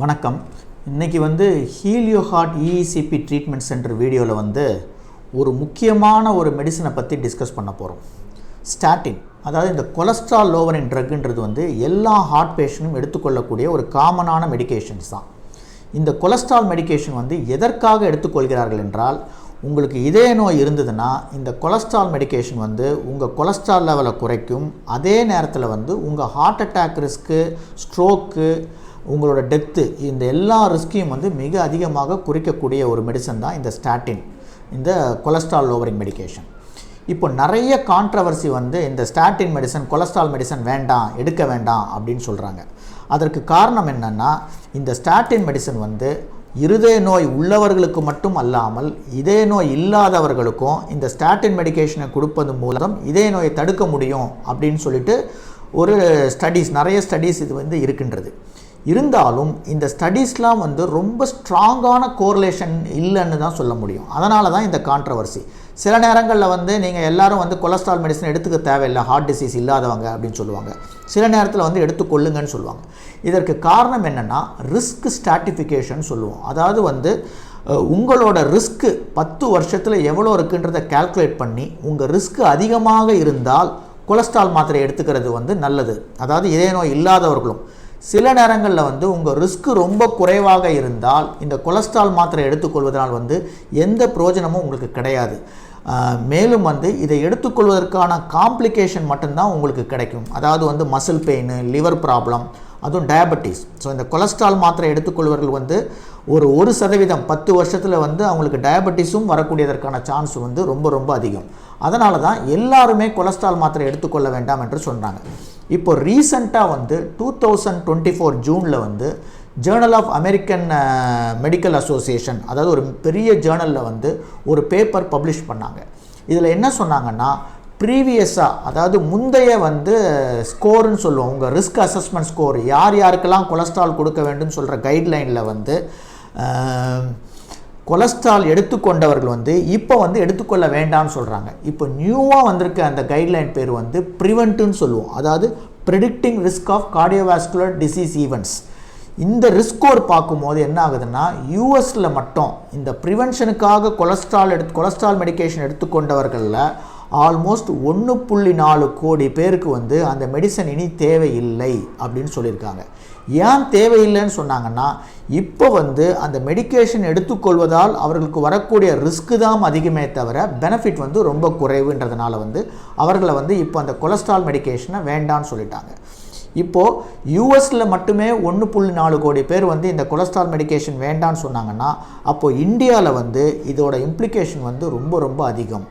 வணக்கம். இன்றைக்கி வந்து Helio heart EECP treatment centre வீடியோவில் வந்து ஒரு முக்கியமான ஒரு மெடிசனை பற்றி டிஸ்கஸ் பண்ண போகிறோம் ஸ்டாட்டின் அதாவது இந்த கொலஸ்ட்ரால் லோவரின் ட்ரக்குன்றது வந்து எல்லா ஹார்ட் பேஷண்ட்டும் எடுத்துக்கொள்ளக்கூடிய ஒரு காமனான மெடிக்கேஷன்ஸ் தான். இந்த கொலஸ்ட்ரால் மெடிக்கேஷன் வந்து எதற்காக எடுத்துக்கொள்கிறார்கள் என்றால் உங்களுக்கு இதய நோய் இருந்ததுன்னா இந்த கொலஸ்ட்ரால் மெடிக்கேஷன் வந்து உங்கள் கொலஸ்ட்ரால் லெவலை குறைக்கும். அதே நேரத்தில் வந்து உங்கள் ஹார்ட் அட்டாக் ரிஸ்க்கு ஸ்ட்ரோக்கு உங்களோட டெத்து இந்த எல்லா ரிஸ்கையும் வந்து மிக அதிகமாக குறைக்கக்கூடிய ஒரு மெடிசன் தான் இந்த ஸ்டாட்டின் இந்த கொலஸ்ட்ரால் லோவரிங் மெடிக்கேஷன் இப்போ நிறைய கான்ட்ரவர்சி வந்து இந்த ஸ்டாட்டின் மெடிசன் கொலஸ்ட்ரால் மெடிசன் வேண்டாம் எடுக்க வேண்டாம் அப்படின்னு சொல்கிறாங்க அதற்கு காரணம் என்னென்னா இந்த ஸ்டாட்டின் மெடிசன் வந்து இருதய நோய் உள்ளவர்களுக்கு மட்டும் அல்லாமல் இதய நோய் இல்லாதவர்களுக்கும் இந்த ஸ்டாட்டின் மெடிகேஷனை கொடுப்பது மூலம் இதய நோயை தடுக்க முடியும் அப்படின்னு சொல்லிட்டு ஒரு ஸ்டடீஸ் நிறைய ஸ்டடீஸ் இது வந்து இருக்கின்றது. இருந்தாலும் இந்த ஸ்டடீஸ்லாம் வந்து ரொம்ப ஸ்ட்ராங்கான கோரிலேஷன் இல்லைன்னு தான் சொல்ல முடியும். அதனால தான் இந்த கான்ட்ரவர்சி சில நேரங்களில் வந்து நீங்கள் எல்லாரும் வந்து கொலஸ்ட்ரால் மெடிசன் எடுத்துக்க தேவையில்லை ஹார்ட் டிசீஸ் இல்லாதவங்க அப்படின்னு சொல்லுவாங்க. சில நேரத்தில் வந்து எடுத்துக்கொள்ளுங்கன்னு சொல்லுவாங்க. இதற்கு காரணம் என்னென்னா ரிஸ்க் ஸ்டாட்டிஃபிகேஷன் சொல்லுவோம். அதாவது வந்து உங்களோட ரிஸ்க்கு பத்து வருஷத்தில் எவ்வளோ இருக்குன்றதை கால்குலேட் பண்ணி உங்கள் ரிஸ்க்கு அதிகமாக இருந்தால் கொலஸ்ட்ரால் மாத்திரை எடுத்துக்கிறது வந்து நல்லது. அதாவது இதய நோய் இல்லாதவர்களும் சில நேரங்களில் வந்து உங்கள் ரிஸ்க்கு ரொம்ப குறைவாக இருந்தால் இந்த கொலஸ்ட்ரால் மாத்திரை எடுத்துக்கொள்வதனால் வந்து எந்த பிரயோஜனமும் உங்களுக்கு கிடையாது. மேலும் வந்து இதை எடுத்துக்கொள்வதற்கான காம்ப்ளிகேஷன் மட்டும்தான் உங்களுக்கு கிடைக்கும். அதாவது வந்து மசில் பெயின் லிவர் ப்ராப்ளம் அதுவும் டயபெட்டிஸ் ஸோ இந்த கொலஸ்ட்ரால் மாத்திரை எடுத்துக்கொள்வர்கள் வந்து ஒரு ஒரு சதவீதம் பத்து வருஷத்தில் வந்து அவங்களுக்கு டயபெட்டிஸும் வரக்கூடியதற்கான சான்ஸ் வந்து ரொம்ப ரொம்ப அதிகம். அதனால தான் எல்லாருமே கொலஸ்ட்ரால் மாத்திரை எடுத்துக்கொள்ள வேண்டாம் என்று சொன்னாங்க இப்போ ரீசண்டாக வந்து டூ தௌசண்ட் டுவெண்ட்டி ஃபோர் ஜூனில் வந்து Journal of American Medical Association அதாவது ஒரு பெரிய ஜேர்னலில் வந்து ஒரு பேப்பர் பப்ளிஷ் பண்ணாங்க. இதில் என்ன சொன்னாங்கன்னா ப்ரீவியஸாக அதாவது முந்தைய வந்து ஸ்கோர்னு சொல்லுவோம் உங்கள் ரிஸ்க் அசஸ்மெண்ட் ஸ்கோர் யார் யாருக்கெல்லாம் கொலஸ்ட்ரால் கொடுக்க வேண்டும் சொல்கிற கைட்லைனில் வந்து uh, கொலஸ்ட்ரால் எடுத்துக்கொண்டவர்கள் வந்து இப்போ வந்து எடுத்துக்கொள்ள வேண்டாம்னு சொல்கிறாங்க இப்போ நியூவாக வந்திருக்க அந்த கைட்லைன் பேர் வந்து ப்ரிவென்ட்டுன்னு சொல்லுவோம். அதாவது predicting risk of cardiovascular disease events இந்த ரிஸ்க் ஸ்கோர் பார்க்கும்போது என்ன ஆகுதுன்னா யூஎஸில் மட்டும் இந்த ப்ரிவென்ஷனுக்காக கொலஸ்ட்ரால் எடுத்து கொலஸ்ட்ரால் மெடிகேஷன் எடுத்துக்கொண்டவர்களில் ஆல்மோஸ்ட் ஒன்று புள்ளி நாலு கோடி பேருக்கு வந்து அந்த மெடிசன் இனி தேவையில்லை அப்படின்னு சொல்லியிருக்காங்க. ஏன் தேவையில்லைன்னு சொன்னாங்கன்னா இப்போ வந்து அந்த மெடிக்கேஷன் எடுத்துக்கொள்வதால் அவர்களுக்கு வரக்கூடிய ரிஸ்க்கு தான் அதிகமே தவிர பெனிஃபிட் வந்து ரொம்ப குறைவுன்றதுனால வந்து அவர்களை வந்து இப்போ அந்த கொலஸ்ட்ரால் மெடிக்கேஷனை வேண்டான்னு சொல்லிட்டாங்க. இப்போது யூஎஸில் மட்டுமே ஒன்று புள்ளி நாலு கோடி பேர் வந்து இந்த கொலஸ்ட்ரால் மெடிக்கேஷன் வேண்டான்னு சொன்னாங்கன்னா அப்போது இந்தியாவில் வந்து இதோட இம்ப்ளிகேஷன் வந்து ரொம்ப ரொம்ப அதிகம்.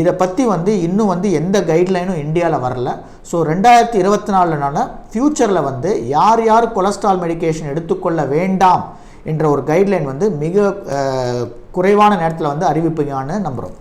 இதை பற்றி வந்து இன்னும் வந்து எந்த கைட்லைனும் இந்தியாவில் வரல. ஸோ ரெண்டாயிரத்தி இருபத்தி நாலுனால ஃப்யூச்சரில் வந்து யார் யார் கொலஸ்ட்ரால் மெடிகேஷன் எடுத்துக்கொள்ள வேண்டாம் என்ற ஒரு கைட்லைன் வந்து மிக குறைவான நேரத்தில் வந்து அறிவிப்பீங்கன்னு நம்புகிறோம்